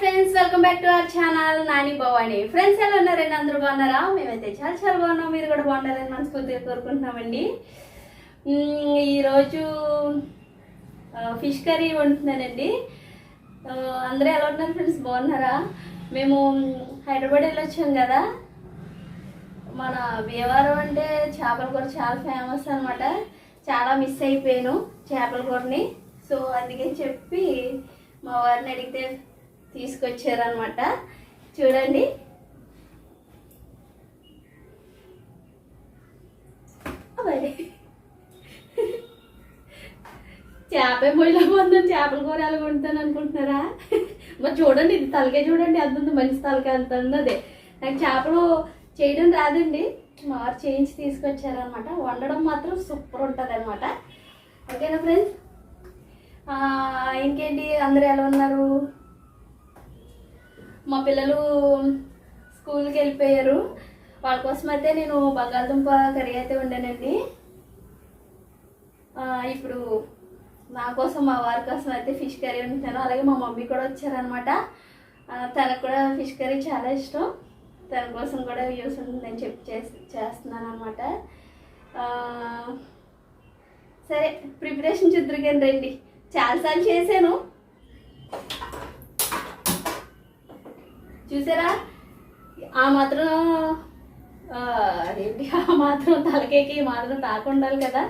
Friends welcome back to our channel Nani Bhavani. Friends ఎలా ఉన్నారండి అందరూ బాగున్నారా? మేమైతే చాలా చాలా బాగున్నాం. మీరు కూడా బాగున్నారని మనస్ఫూర్తిగా కోరుకుంటున్నామండి. ఈరోజు ఫిష్ కర్రీ వండుతున్నానండి. అందరూ ఎలా ఉన్నారు ఫ్రెండ్స్ బాగున్నారా? మేము హైదరాబాద్ వెళ్ళొచ్చాం కదా. మన భీమవరం అంటే చేపల కూర చాలా ఫేమస్ అనమాట చాలా మిస్ అయిపోయాను చేపల కూరని. సో అందుకని చెప్పి మా వారిని అడిగితే తీసుకొచ్చారనమాట చూడండి. చేపే చేప మొయ్యలో చేపల కూర ఎలా వండుతాను అనుకుంటున్నారా? మరి చూడండి ఇది తలకే చూడండి అంత ఉంది మంచి తలకే అంత ఉంది అదే. నాకు చేపలు చేయడం రాదండి. మారు చేయించి తీసుకొచ్చారనమాట వండడం మాత్రం సూపర్ ఉంటుంది అనమాట ఓకేనా ఫ్రెండ్స్? ఇంకేంటి? అందరూ ఎలా ఉన్నారు? మా పిల్లలు స్కూల్కి వెళ్ళిపోయారు. వాళ్ళ కోసం అయితే నేను బంగాళదుంప కర్రీ అయితే వండానండి. ఇప్పుడు నా కోసం మా వారి కోసం అయితే ఫిష్ కర్రీ వండుతాను. అలాగే మా మమ్మీ కూడా వచ్చారనమాట తనకు కూడా ఫిష్ కర్రీ చాలా ఇష్టం. తన కోసం కూడా యూస్ ఉంటుందని చెప్పి చేసి చేస్తున్నాను అనమాట సరే ప్రిపరేషన్ చూద్దరు కానీ రండి. చాలాసార్లు చేశాను. చూసారా? ఆ మాత్రం ఏంటి అదేంటి? ఆ మాత్రం తలకేకి మాత్రం తాకుండాలి కదా.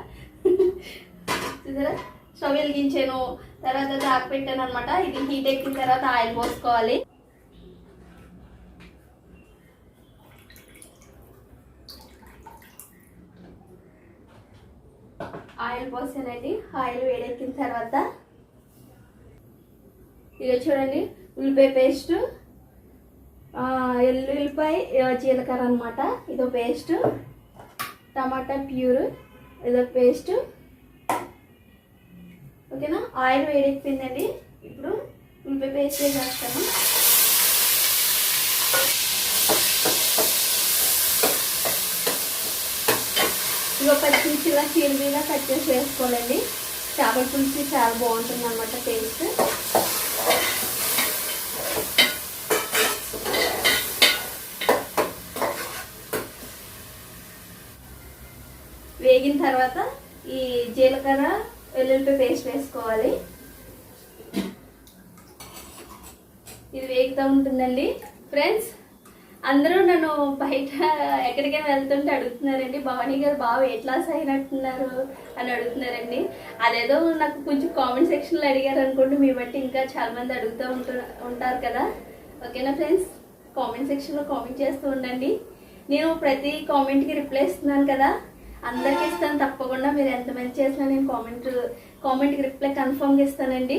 చూసారా? స్టవ్ వెలిగించాను. తర్వాత దాకా పెట్టాను అనమాట ఇది హీట్ ఎక్కిన తర్వాత ఆయిల్ పోసుకోవాలి. ఆయిల్ పోసానండి. ఆయిల్ వేడెక్కిన తర్వాత ఇక చూడండి ఉల్లిపాయ పేస్ట్. ఎల్లుల్లిపాయ జీలకర్ర అనమాట ఇదో పేస్ట్ టమాటా ప్యూర్. ఇదో పేస్ట్ ఓకేనా? ఆయిల్ వేడెక్కిందండి. ఇప్పుడు ఉల్లిపాయ పేస్ట్ వేసేస్తాను ఇక పచ్చిమిర్చి ఇలా చీర మీద కట్ చేసి వేసుకోవాలండి. చేపల పులిచి చాలా బాగుంటుంది అనమాట టేస్ట్. వేగిన తర్వాత ఈ జీలకర్ర వెల్లుల్లిపాయ పేస్ట్ వేసుకోవాలి. ఇది వేగుతూ ఉంటుందండి. ఫ్రెండ్స్ అందరూ నన్ను బయట ఎక్కడికైనా వెళ్తుంటే అడుగుతున్నారండి భవానీ గారు బాగా వెయిట్ లాస్ అయినట్టున్నారు అని అడుగుతున్నారండి. అదేదో నాకు కొంచెం కామెంట్ సెక్షన్లో అడిగారు అనుకోండి మీ బట్టి ఇంకా చాలా మంది అడుగుతూ ఉంటు ఉంటారు కదా. ఓకేనా ఫ్రెండ్స్? కామెంట్ సెక్షన్లో కామెంట్ చేస్తూ ఉండండి. నేను ప్రతి కామెంట్కి రిప్లై ఇస్తున్నాను కదా. అందరికీ ఇస్తాను తప్పకుండా. మీరు ఎంత మంచి చేసినా నేను కామెంట్ కామెంట్కి రిప్లై కన్ఫర్మ్గా ఇస్తానండి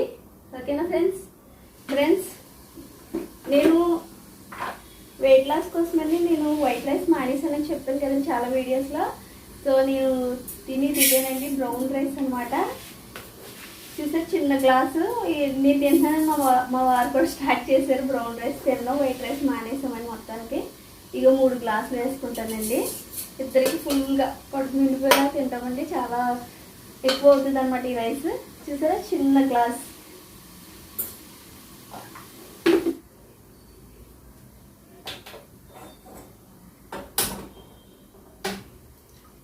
ఓకేనా ఫ్రెండ్స్ ఫ్రెండ్స్ నేను వెయిట్ లాస్ కోసమని నేను వైట్ రైస్ మానేసానని చెప్పాను కదండి చాలా వీడియోస్లో సో నేను తిని తినేనండి బ్రౌన్ రైస్ అనమాట చూసారు చిన్న గ్లాసు నేను తింటానని మా మా వారు కూడా స్టార్ట్ చేశారు బ్రౌన్ రైస్ తిన్నాం వైట్ రైస్ మానేసామని మొత్తానికి. ఇక మూడు గ్లాసులు వేసుకుంటానండి. ఇద్దరికి ఫుల్గా కడుపు నిండిపోయేలా తింటామండి. చాలా ఎక్కువ అవుతుంది అనమాట ఈ రైస్ చూసారా? చిన్న గ్లాస్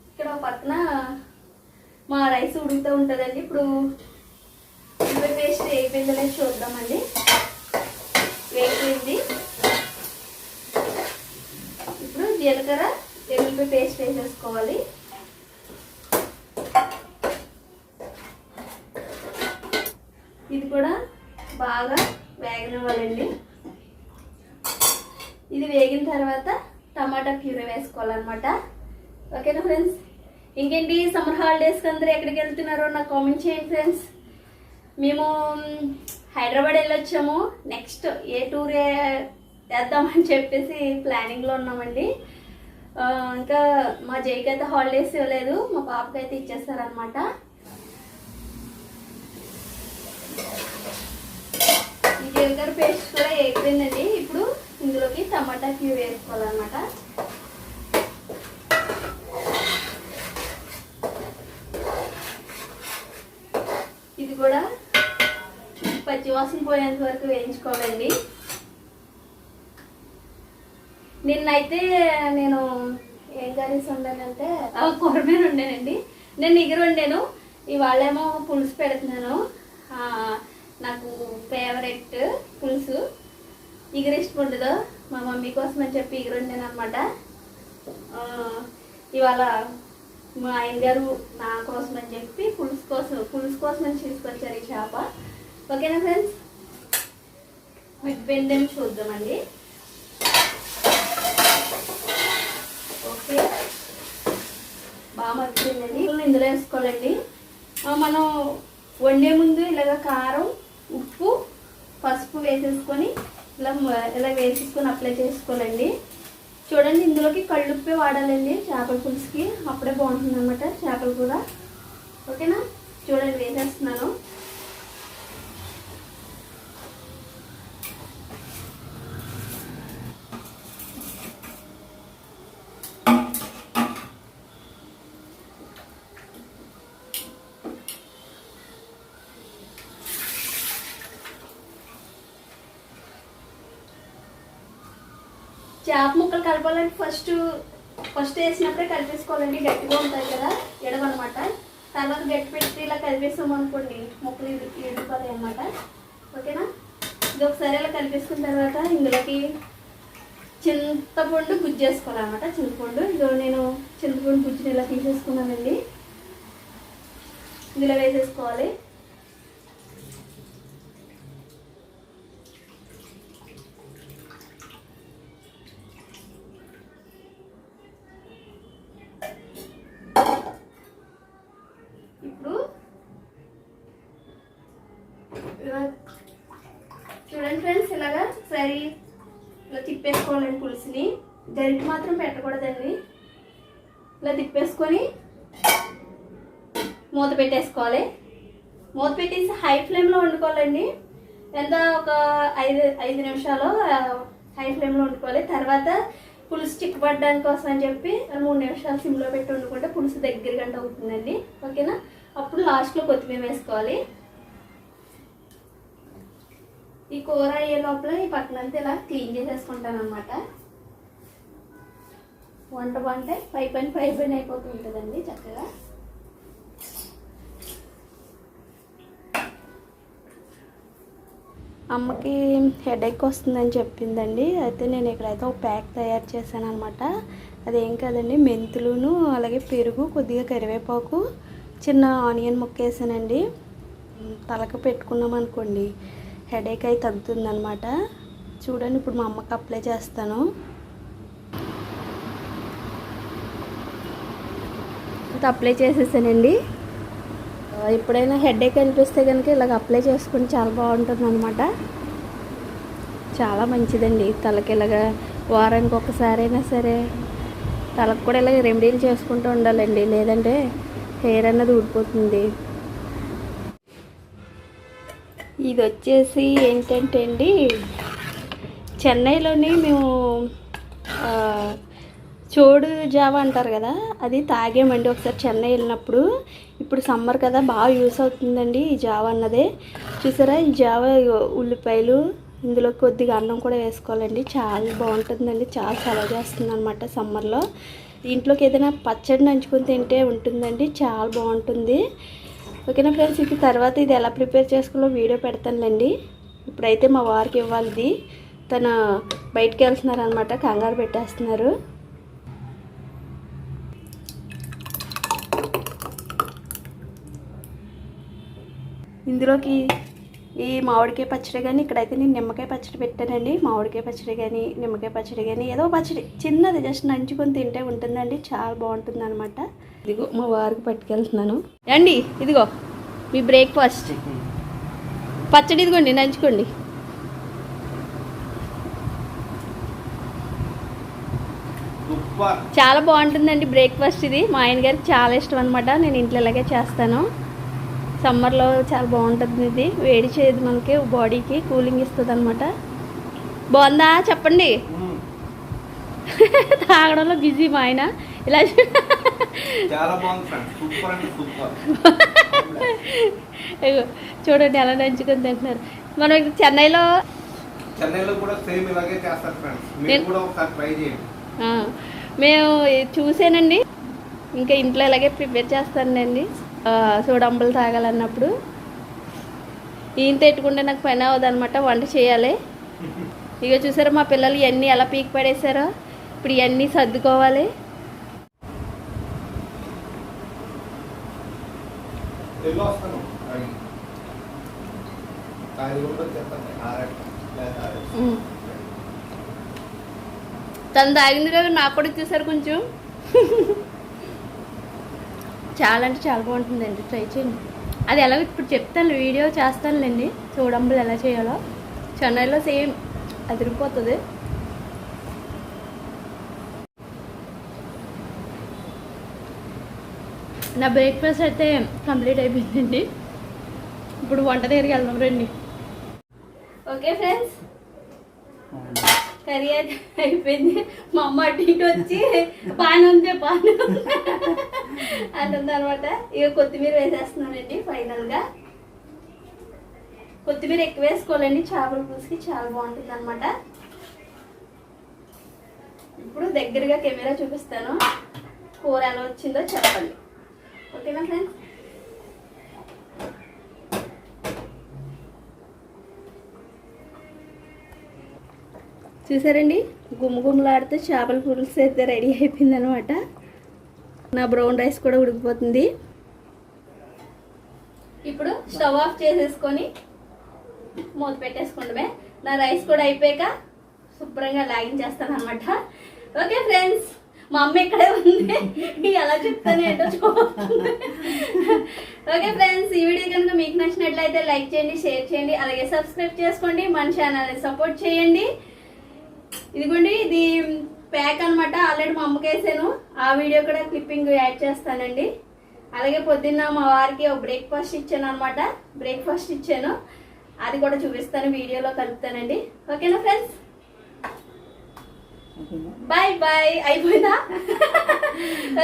ఇక్కడ పక్కన మా రైస్ ఉడుకుతూ ఉంటుందండి. ఇప్పుడు ఉల్లిపాయ పేస్ట్ వేగిపోయిందనే చూద్దామండి. వేగిపోయింది. ఇప్పుడు జీలకర్ర వెల్లుల్లిపాయ పేస్ట్ వేసేసుకోవాలి. ఇది కూడా బాగా వేగనివ్వాలండి. ఇది వేగిన తర్వాత టమాటా ప్యూరీ వేసుకోవాలన్నమాట. ఓకేనా ఫ్రెండ్స్? ఇంకేంటి? సమ్మర్ హాలిడేస్కి అందరూ ఎక్కడికి వెళ్తున్నారో నాకు కామెంట్ చేయండి ఫ్రెండ్స్. మేము హైదరాబాద్ వెళ్ళొచ్చాము. నెక్స్ట్ ఏ టూర్ వేద్దామని చెప్పేసి ప్లానింగ్లో ఉన్నామండి. ఇంకా మా జైకి అయితే హాలిడేస్ ఇవ్వలేదు మా పాపకి అయితే ఇచ్చేస్తారనమాట ఈ జీలకర్ర పేస్ట్ కూడా అయిపోయిందండి ఇప్పుడు ఇందులోకి టమాటా క్యూ వేసుకోవాలన్నమాట. ఇది కూడా పచ్చివాసన పోయేంత వరకు వేయించుకోవాలండి. నిన్నైతే నేను ఏం కర్రీస్ వండానంటే కూర మీద వండానండి. నేను ఇగురు వండాను. ఇవాళేమో పులుసు పెడుతున్నాను. నాకు ఫేవరెట్ పులుసు. ఇగురు ఇష్టం ఉండదు. మా మమ్మీ కోసం అని చెప్పి ఇగురు వండాను అనమాట ఇవాళ మా ఆయన గారు నా కోసం అని చెప్పి పులుసు కోసం పులుసు కోసం అని తీసుకొచ్చారు ఈ చేప. ఓకేనా ఫ్రెండ్స్ మీకు బెండేమి చూద్దామండి. ఓకే. బాగా మర్చిపోయిందండి ఇందులో వేసుకోవాలండి. మనం వండే ముందు ఇలాగ కారం ఉప్పు పసుపు వేసేసుకొని ఇలా ఇలా వేసేసుకొని అప్లై చేసుకోవాలండి. చూడండి ఇందులోకి కళ్ళుప్పే వాడాలండి చేపల పులుసుకి. అప్పుడే బాగుంటుంది అనమాట చేపలు కూడా. ఓకేనా? చూడండి వేసేస్తున్నాను. చేప ముక్కలు కలపాలంటే ఫస్ట్ ఫస్ట్ వేసినప్పుడే కలిపేసుకోవాలండి. గట్టిగా ఉంటాయి కదా ఎడవనమాట. తర్వాత గట్టి పెట్టి ఇలా కలిపేసాం అనుకోండి ముక్కలు ఇడిపోతాయి అన్నమాట. ఓకేనా? ఇది ఒకసారి ఇలా కలిపేసుకున్న తర్వాత ఇందులోకి చింతపండు గుజ్జు వేసుకోవాలన్నమాట చింతపండు ఇదో నేను చింతపండు గుజ్జుని ఇలా తీసేసుకున్నానండి. ఇందులో వేసేసుకోవాలి. ఇలా తిప్పేసుకోవాలండి పులుసుని. గరిట మాత్రం పెట్టకూడదండి. ఇలా తిప్పేసుకొని మూత పెట్టేసుకోవాలి. మూత పెట్టేసి హై ఫ్లేమ్లో వండుకోవాలండి. ఎంత ఒక ఐదు ఐదు నిమిషాలు హై ఫ్లేమ్లో వండుకోవాలి. తర్వాత పులుసు చిక్కబడడానికి కోసం అని చెప్పి మూడు నిమిషాలు సిమ్లో పెట్టి వండుకుంటే పులుసు దగ్గర గంట అవుతుందండి. ఓకేనా? అప్పుడు లాస్ట్లో కొత్తిమీర వేసుకోవాలి. ఈ కూర అయ్యే లోపల ఈ పక్కనంతా ఇలా క్లీన్ చేసేసుకుంటాను అనమాట వంట వంట పై పని పై పని అయిపోతూ ఉంటుందండి చక్కగా. అమ్మకి హెడేక్ వస్తుందని చెప్పిందండి. అయితే నేను ఇక్కడైతే ఒక ప్యాక్ తయారు చేశాను అనమాట అదేం కాదండి మెంతులును అలాగే పెరుగు కొద్దిగా కరివేపాకు చిన్న ఆనియన్ ముక్క వేసానండి తలకు పెట్టుకున్నాం అనుకోండి హెడేక్ అయి తగ్గుతుంది అనమాట చూడండి ఇప్పుడు మా అమ్మకి అప్లై చేస్తాను. అప్లై చేసేసానండి. ఎప్పుడైనా హెడేక్ అనిపిస్తే కనుక ఇలాగ అప్లై చేసుకుని చాలా బాగుంటుంది అనమాట చాలా మంచిదండి. తలకి ఇలాగ వారానికి ఒకసారైనా సరే తలకు కూడా ఇలాగ రెమెడీలు చేసుకుంటూ ఉండాలండి. లేదంటే హెయిర్ అన్నది ఊడిపోతుంది. ఇది వచ్చేసి ఏంటంటే అండి చెన్నైలోని మేము చోడు జావా అంటారు కదా అది తాగామండి ఒకసారి చెన్నై వెళ్ళినప్పుడు. ఇప్పుడు సమ్మర్ కదా బాగా యూస్ అవుతుందండి ఈ జావా అన్నదే. చూసారా ఈ జావా ఉల్లిపాయలు ఇందులో కొద్దిగా అన్నం కూడా వేసుకోవాలండి. చాలా బాగుంటుందండి చాలా చలవ చేస్తుంది అనమాట సమ్మర్లో. దీంట్లోకి ఏదైనా పచ్చడి నంచుకొని తింటే ఉంటుందండి చాలా బాగుంటుంది. ఓకేనా ఫ్రెండ్స్? ఇది తర్వాత ఇది ఎలా ప్రిపేర్ చేసుకోవాలో వీడియో పెడతానులేండి. ఇప్పుడైతే మా వారికి ఇవ్వాలి తను తన బయటికి వెళ్తున్నారు అనమాట కంగారు పెట్టేస్తున్నారు. ఇందులోకి ఈ మామిడికాయ పచ్చడి కానీ ఇక్కడైతే నేను నిమ్మకాయ పచ్చడి పెట్టానండి. మామిడికాయ పచ్చడి కానీ నిమ్మకాయ పచ్చడి కానీ ఏదో పచ్చడి. చిన్నది జస్ట్ నంచుకొని తింటే ఉంటుందండి. చాలా బాగుంటుంది అనమాట ఇదిగో మా వారికి పట్టుకెళ్తున్నాను. అండి ఇదిగో మీ బ్రేక్ఫాస్ట్ పచ్చడి ఇదిగోండి నంచుకోండి. చాలా బాగుంటుందండి బ్రేక్ఫాస్ట్ ఇది. మా ఆయన గారికి చాలా ఇష్టం అనమాట నేను ఇంట్లో ఇలాగే చేస్తాను. సమ్మర్లో చాలా బాగుంటుంది ఇది. వేడి చేయదు మనకి బాడీకి కూలింగ్ ఇస్తుంది అనమాట బాగుందా? చెప్పండి. తాగడంలో బిజీ మా ఆయన. ఇలా చూడండి ఎలా నంచుకొని తింటున్నారు. మనం ఇక్కడ చెన్నైలో చెన్నైలో కూడా సేమ్ ఇలాగే చేస్తారు ఫ్రెండ్స్. మీరు నేను- కూడా ఒకసారి ట్రై చేయండి. ఆ, మేము చూసానండి. ఇంకా ఇంట్లో ఇలాగే ప్రిపేర్ చేస్తానండి సోడంబులు తాగాలన్నప్పుడు. ఈయన పెట్టుకుంటే నాకు పని అవ్వదు అనమాట వంట చేయాలి. ఇక చూసారా మా పిల్లలు ఇవన్నీ ఎలా పీక్ పడేసారో ఇప్పుడు ఇవన్నీ సర్దుకోవాలి. తను తాగింది కదా నాకు కూడా ఇచ్చేసారు కొంచెం. చాలా అంటే చాలా బాగుంటుందండి. ట్రై చేయండి. అది ఎలా ఇప్పుడు చెప్తాను వీడియో చేస్తానులేండి. చూడంబులు ఎలా చేయాలో. చెన్నైలో సేమ్ అదిరిపోతుంది. నా బ్రేక్ఫాస్ట్ అయితే కంప్లీట్ అయిపోయిందండి. ఇప్పుడు వంట దగ్గరికి వెళ్దాం రండి. Okay friends. కర్రీ అయితే అయిపోయింది. మా అమ్మ అటు వచ్చి పాను ఉంది పాను అంటుంది అనమాట. ఇక కొత్తిమీర వేసేస్తున్నానండి ఫైనల్గా. కొత్తిమీర ఎక్కువ వేసుకోవాలండి. చేపల పులుసుకి చాలా బాగుంటుంది అనమాట. ఇప్పుడు దగ్గరగా కెమెరా చూపిస్తాను. కూర ఎలా వచ్చిందో చెప్పండి. ఓకేనా ఫ్రెండ్స్? చూసారండి? గుమ్మగుమ్మలాడితే చేపల పులుసు అయితే రెడీ అయిపోయింది అనమాట నా బ్రౌన్ రైస్ కూడా ఉడికిపోతుంది. ఇప్పుడు స్టవ్ ఆఫ్ చేసేసుకొని మూత పెట్టేసుకోవడమే నా రైస్ కూడా అయిపోయాక శుభ్రంగా లాగించేస్తాను అనమాట ఓకే ఫ్రెండ్స్ మా అమ్మ ఇక్కడే ఉంది. ఎలా చెప్తాను ఏంటో ఓకే ఫ్రెండ్స్ ఈ వీడియో కనుక మీకు నచ్చినట్లయితే లైక్ చేయండి షేర్ చేయండి అలాగే సబ్స్క్రైబ్ చేసుకోండి. మన ఛానల్ని సపోర్ట్ చేయండి. ఇదిగోండి ఇది ప్యాక్ అన్నమాట. ఆల్రెడీ మా అమ్మకేసాను ఆ వీడియో కూడా క్లిప్పింగ్ యాడ్ చేస్తానండి. అలాగే పొద్దున్న మా వారికి ఒక బ్రేక్ఫాస్ట్ ఇచ్చాను అనమాట బ్రేక్ఫాస్ట్ ఇచ్చాను. అది కూడా చూపిస్తాను వీడియోలో కలుపుతానండి. ఓకేనా ఫ్రెండ్స్ బాయ్ బాయ్ అయిపోయిందా?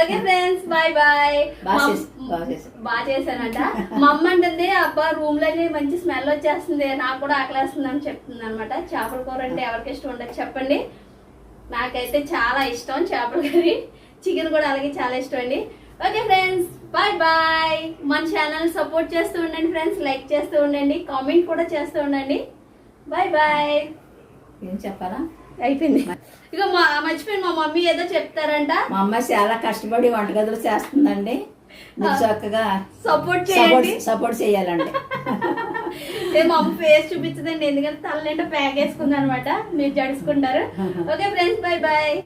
ఓకే ఫ్రెండ్స్ బాయ్ బాయ్ బాగా చేశానంట మా అమ్మ అంటుంది అబ్బా రూమ్లోనే మంచి స్మెల్ వచ్చేస్తుంది. నాకు కూడా ఆకలేస్తుంది అని చెప్తుంది అనమాట చేపల కూర అంటే ఎవరికి ఇష్టం ఉండదు చెప్పండి. నాకైతే చాలా ఇష్టం చేపల కర్రీ. చికెన్ కూడా అలాగే చాలా ఇష్టం అండి. ఓకే ఫ్రెండ్స్ బాయ్ బాయ్ మన ఛానల్ సపోర్ట్ చేస్తూ ఉండండి ఫ్రెండ్స్ లైక్ చేస్తూ ఉండండి. కామెంట్ కూడా చేస్తూ ఉండండి. బాయ్ బాయ్ ఏం చెప్పాలా? అయిపోయింది. ఇక మా మర్చిపోయింది మా మమ్మీ ఏదో చెప్తారంట. మా అమ్మాయి చాలా కష్టపడి వంటగదులు చేస్తుందండి. మీరు చక్కగా సపోర్ట్ చేయండి. సపోర్ట్ చేయాలండి. మా అమ్మ ఫేస్ చూపించదండి ఎందుకంటే తల నిండా ప్యాక్ వేసుకుంది అనమాట మీరు జడుచుకుంటారు. Okay friends bye bye